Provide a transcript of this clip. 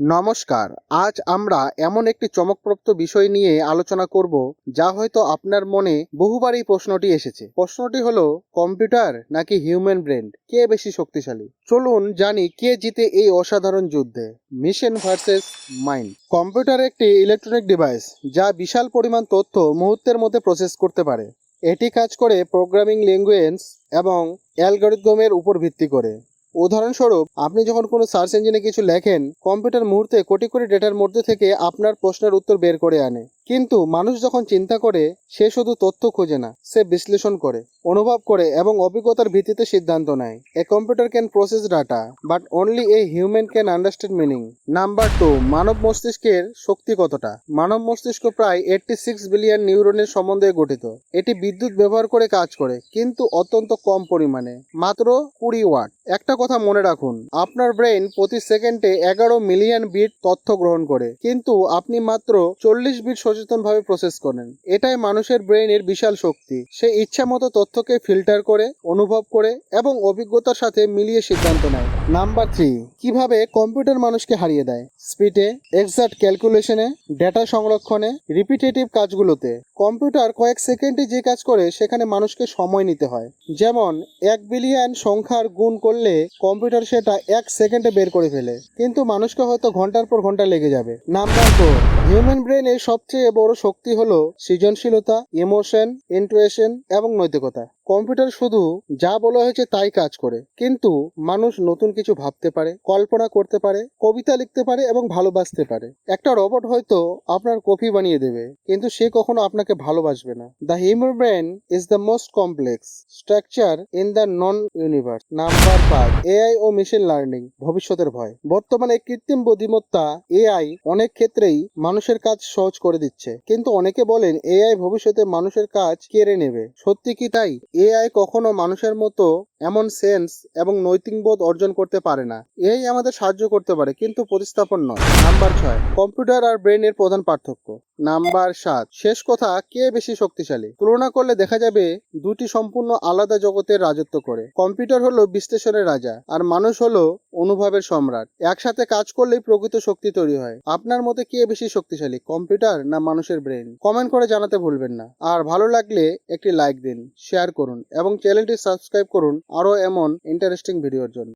নমস্কার, আজ আমরা এমন একটি চমকপ্রদ বিষয় নিয়ে আলোচনা করব, যা হয়তো আপনার মনে বহুবার এই প্রশ্নটি এসেছে। প্রশ্নটি হলো, কম্পিউটার নাকি হিউম্যান ব্রেন? কে বেশি শক্তিশালী? চলুন জানি কে জিতে এই অসাধারণ যুদ্ধে। Mission versus mind. কম্পিউটার একটি ইলেকট্রনিক ডিভাইস, যা বিশাল পরিমাণ তথ্য মুহূর্তের মধ্যে প্রসেস করতে পারে। এটি কাজ করে প্রোগ্রামিং ল্যাঙ্গুয়েজ এবং অ্যালগরিদমের উপর ভিত্তি করে। উদাহরণস্বরূপ, আপনি যখন কোনো সার্চ ইঞ্জিনে কিছু লেখেন, কম্পিউটার মুহূর্তে কোটি কোটি ডেটার মধ্যে থেকে আপনার প্রশ্নের উত্তর বের করে আনে। কিন্তু মানুষ যখন চিন্তা করে, সে শুধু তথ্য খোঁজে না, সে বিশ্লেষণ করে, অনুভব করে এবং অভিজ্ঞতার ভিত্তিতে সিদ্ধান্ত নেয়। A computer can process data but only a human can understand meaning number two মানব মস্তিষ্কের শক্তি কতটা? মানব মস্তিষ্ক প্রায় এইটটি সিক্স বিলিয়ন নিউরনের সম্বন্ধে গঠিত। এটি বিদ্যুৎ ব্যবহার করে কাজ করে, কিন্তু অত্যন্ত কম পরিমাণে, মাত্র কুড়ি ওয়াট। একটা কথা মনে রাখুন, আপনার ব্রেন প্রতি সেকেন্ডে এগারো মিলিয়ন বিট তথ্য গ্রহণ করে, কিন্তু আপনি মাত্র চল্লিশ বিট সচেতনভাবে প্রসেস করেন। এটাই মানুষের ব্রেনের বিশাল শক্তি। সে ইচ্ছা মতো তথ্যকে ফিল্টার করে, অনুভব করে এবং অভিজ্ঞতার সাথে মিলিয়ে সিদ্ধান্ত নেয়। নাম্বার থ্রি কীভাবে কম্পিউটার মানুষকে হারিয়ে দেয়? স্পিডে এক্সাক্ট ক্যালকুলেশনে ডেটা সংরক্ষণে রিপিটেটিভ কাজগুলোতে। কম্পিউটার কয়েক সেকেন্ডে যে কাজ করে, সেখানে মানুষকে সময় নিতে হয়। যেমন, এক বিলিয়ন সংখ্যার গুণ করলে কম্পিউটার সেটা এক সেকেন্ডে বের করে ফেলে। কিন্তু মানুষকে হয়তো ঘণ্টার পর ঘণ্টা লেগে যাবে। নাম্বার ফোর হিউম্যান ব্রেনের সবচেয়ে বড় শক্তি হলো সৃজনশীলতা ইমোশন ইন্টুয়েশন এবং নৈতিকতা। কম্পিউটার শুধু যা বলা হয়েছে তাই কাজ করে, কিন্তু মানুষ নতুন কিছু ভাবতে পারে, কল্পনা করতে পারে, কবিতা লিখতে পারে এবং ভালোবাসতে পারে। একটা রোবট হয়তো আপনার কফি বানিয়ে দেবে, কিন্তু সে কখনো আপনাকে ভালোবাসবে না। The human brain is the most complex structure in the known universe. Number five AI O machine learning, ভবিষ্যতের ভয়। বর্তমানে কৃত্রিম বুদ্ধিমত্তা, এআই, অনেক ক্ষেত্রেই মানুষের কাজ সহজ করে দিচ্ছে। কিন্তু অনেকে বলেন, এআই ভবিষ্যতে মানুষের কাজ কেড়ে নেবে। সত্যি কি তাই? এআই কখনো মানুষের মতো এমন সেন্স এবং নৈতিক বোধ অর্জন করতে পারে না। এআই আমাদের সাহায্য করতে পারে, কিন্তু প্রতিস্থাপন নয়। নাম্বার ছয়, কম্পিউটার আর ব্রেনের প্রধান পার্থক্য। নাম্বার সাত, শেষ কথা, কে বেশি শক্তিশালী? তুলনা করলে দেখা যাবে দুটি সম্পূর্ণ আলাদা জগতের রাজত্ব করে। কম্পিউটার হলো বিশ্লেষণের রাজা আর মানুষ হলো অনুভবের সম্রাট। একসাথে কাজ করলেই প্রকৃত শক্তি তৈরি হয়। আপনার মতে কে বেশি শক্তিশালী, কম্পিউটার না মানুষের ব্রেন কমেন্ট করে জানাতে ভুলবেন না। আর ভালো লাগলে একটি লাইক দিন, শেয়ার করুন এবং চ্যানেলটি সাবস্ক্রাইব করুন। আরও এমন ইন্টারেস্টিং ভিডিওর জন্য।